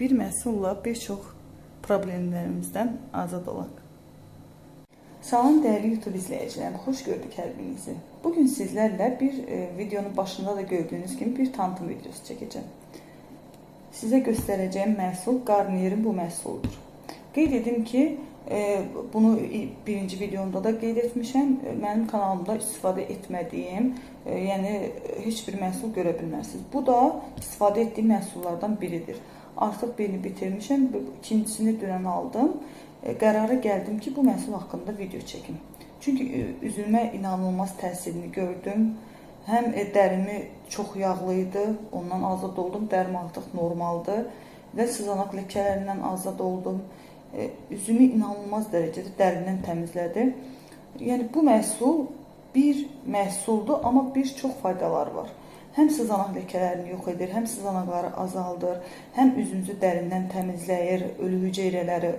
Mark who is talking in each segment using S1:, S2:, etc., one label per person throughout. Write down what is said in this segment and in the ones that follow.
S1: bir məhsulla bir çox problemlərimizdən azad olaq. Salam dəyərli YouTube izləyicilərim, xoş gördük hər birinizi. Bugün sizlərlə bir e, videonun başında da gördüyünüz kimi bir tanıtım videosu çəkəcəm. Sizə göstərəcəyim məhsul Garnier'in bu məhsuludur. Qeyd edim ki, e, bunu birinci videomda da qeyd etmişəm. E, Mənim kanalımda istifadə etmədiyim, e, yəni heç bir məhsul görə bilmərsiniz. Bu da istifadə etdiyim məhsullardan biridir. Artıq birini bitirmişəm, ikincisini dünən aldım. E, qərara gəldim ki, bu məhsul haqqında video çəkim. Çünki e, üzümə inanılmaz təsirini gördüm. Həm e, dərimi çox yağlı ondan azad oldum. Dərim artıq normaldır və sızanaq ləkələrindən azad oldum. Üzümü inanılmaz dərəcədə dərindən təmizlədi. Yəni bu məhsul bir məhsuldur, amma bir çox faydaları var. Həm sızanaq ləkələrini yox edir, həm sızanaqları azaldır, həm üzünüzü dərindən təmizləyir, ölü hüceyrələri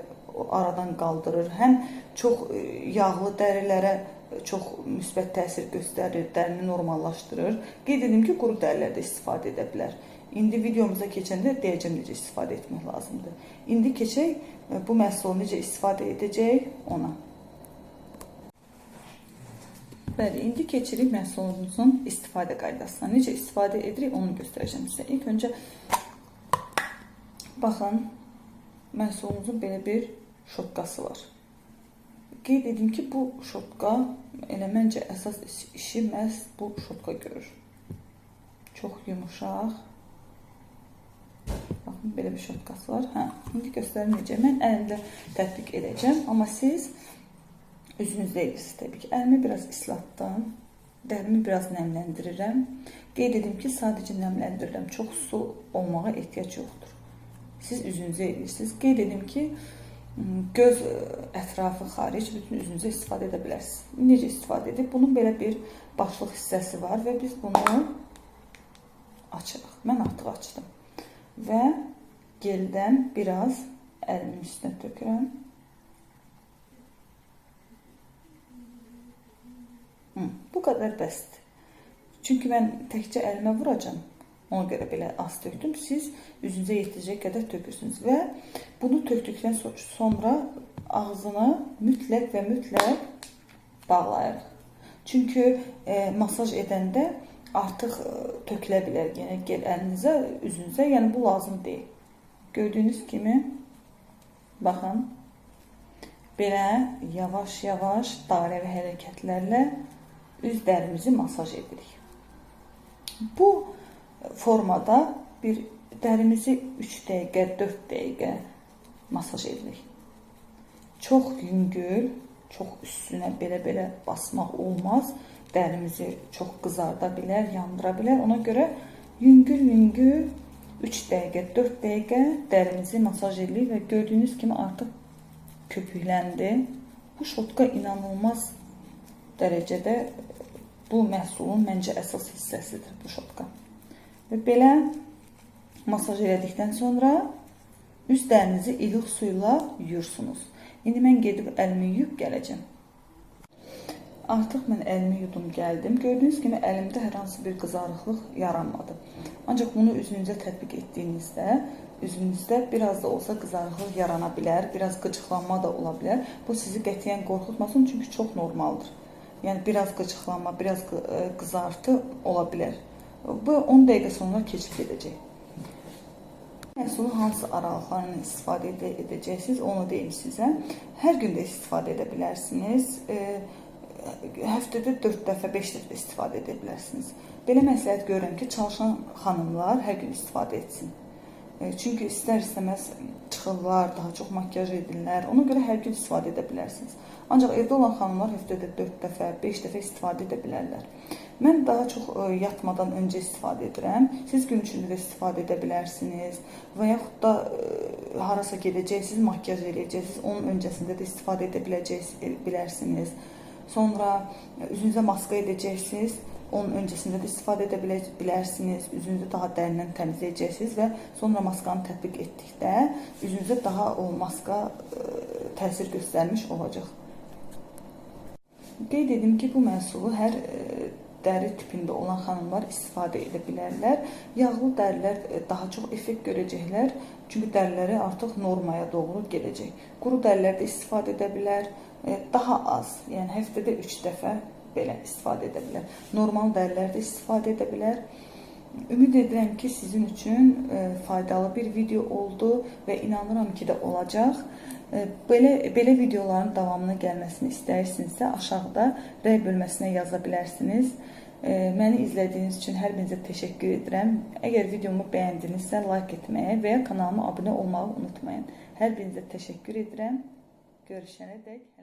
S1: aradan qaldırır. Həm çox e, yağlı dərilərə çox müsbət təsir göstərir, dərini normallaşdırır. Qeyd edim ki, quru dərilər də istifadə edə bilər. İndi videomuza keçəndə deyəcəm necə istifadə etmək lazımdır. İndi keçək e, bu məhsulu necə istifadə edəcəyik ona. Bəli, indi keçirik məhsulumuzun istifadə qaydasına. Necə istifadə edirik onu göstərəcəm sizə. İlk öncə baxın, məhsulumuzun belə bir şotqası var. Qeyd edim ki, bu şotqa elə məncə əsas işi məhz bu şotqa görür. Çox yumuşaq. Baxın, belə bir şotqası var. Hə, indi göstərim necə. Mən əlimdə tətbiq edəcəm, amma siz üzünüzdə edirsiniz təbii ki. Əlimi biraz islatdım. Dərimi biraz nəmləndirirəm. Qeyd edim ki, sadəcə nəmləndirirəm. Çox su olmağa ehtiyac yoxdur. Siz üzünüzə edirsiniz. Qeyd edim ki, göz ətrafı xaric bütün üzünüzə istifadə edə bilərsiniz. Necə istifadə edib? Bunun belə bir başlıq hissəsi var və biz bunu açırıq. Mən artıq açdım. Və geldən biraz əlimin üstünə tökürəm. Bu qədər bəsdir. Çünki mən təkcə əlimə vuracam. Ona görə belə az tökdüm. Siz üzünüzə yetəcək qədər tökürsünüz və bunu tökdükdən sonra ağzını mütləq və mütləq bağlayırıq. Çünki e, masaj edəndə artıq e, tökülə bilər, yəni gel əlinizə, üzünüzə, yəni bu lazım deyil. Gördüyünüz kimi baxın belə yavaş-yavaş dairəvi hərəkətlərlə üz dərimizi masaj edirik. Bu formada bir dərimizi 3 dəqiqə, 4 dəqiqə masaj edirik. Çox yüngül, çox üstünə belə-belə basmaq olmaz. Dərimizi çox qızarda bilər, yandıra bilər. Ona görə yüngül-yüngül 3 dəqiqə, 4 dəqiqə dərimizi masaj edirik və gördüyünüz kimi artıq köpükləndi. Bu şotqa inanılmaz dərəcədə bu məhsulun məncə əsas hissəsidir bu şotqa. Və belə masaj elədikdən sonra üz dərinizi ilıq su ilə yuyursunuz. İndi mən gedib əlimi yuyub gələcəm. Artıq mən əlimi yudum gəldim. Gördüyünüz kimi əlimdə hər hansı bir qızarıqlıq yaranmadı. Ancaq bunu üzünüzə tətbiq etdiyinizdə üzünüzdə biraz da olsa qızarıqlıq yarana bilər, biraz qıcıqlanma da ola bilər. Bu sizi qətiyyən qorxutmasın, çünki çox normaldır. Yəni biraz qıcıqlanma, biraz qızartı ola bilər. Bu 10 dəqiqə sonra keçib gedəcək. Məhsulun hansı aralıqlarla istifadə edə edəcəksiniz, onu deyim sizə. Hər gün də istifadə edə bilərsiniz. E, həftədə 4 dəfə, 5 dəfə istifadə edə bilərsiniz. Belə məsləhət görürəm ki, çalışan xanımlar hər gün istifadə etsin. E, çünki istər-istəməz çıxırlar, daha çox makiyaj edirlər. Ona görə hər gün istifadə edə bilərsiniz. Ancaq evdə olan xanımlar həftədə 4 dəfə, 5 dəfə istifadə edə bilərlər. Mən daha çox e, yatmadan öncə istifadə edirəm. Siz gün içində də istifadə edə bilərsiniz və yaxud da e, harasa gedəcəksiniz, makiyaj eləyəcəksiniz, onun öncəsində də istifadə edə biləcəksiniz, bilərsiniz. Sonra üzünüzə maska edəcəksiniz. Onun öncəsində də istifadə edə bilərsiniz. Üzünüzü daha dərindən təmizləyəcəksiniz və sonra maskanı tətbiq etdikdə üzünüzə daha o maska ə, təsir göstərmiş olacaq. Qeyd edim ki, bu məhsulu hər dəri tipində olan xanımlar istifadə edə bilərlər. Yağlı dərilər e, daha çox effekt görəcəklər. Çünki dəriləri artıq normaya doğru gedəcək. Quru dərilər də istifadə edə bilər. E, Daha az, yəni həftədə 3 dəfə belə istifadə edə bilər. Normal dərilər də istifadə edə bilər. Ümid edirəm ki, sizin üçün e, faydalı bir video oldu və inanıram ki də olacaq. E, Belə belə videoların davamına gəlməsini istəyirsinizsə, aşağıda rəy bölməsinə yaza bilərsiniz. E, Məni izlədiyiniz üçün hər birinizə təşəkkür edirəm. Əgər videomu bəyəndinizsə, like etməyi və ya kanalıma abunə olmağı unutmayın. Hər birinizə təşəkkür edirəm. Görüşənədək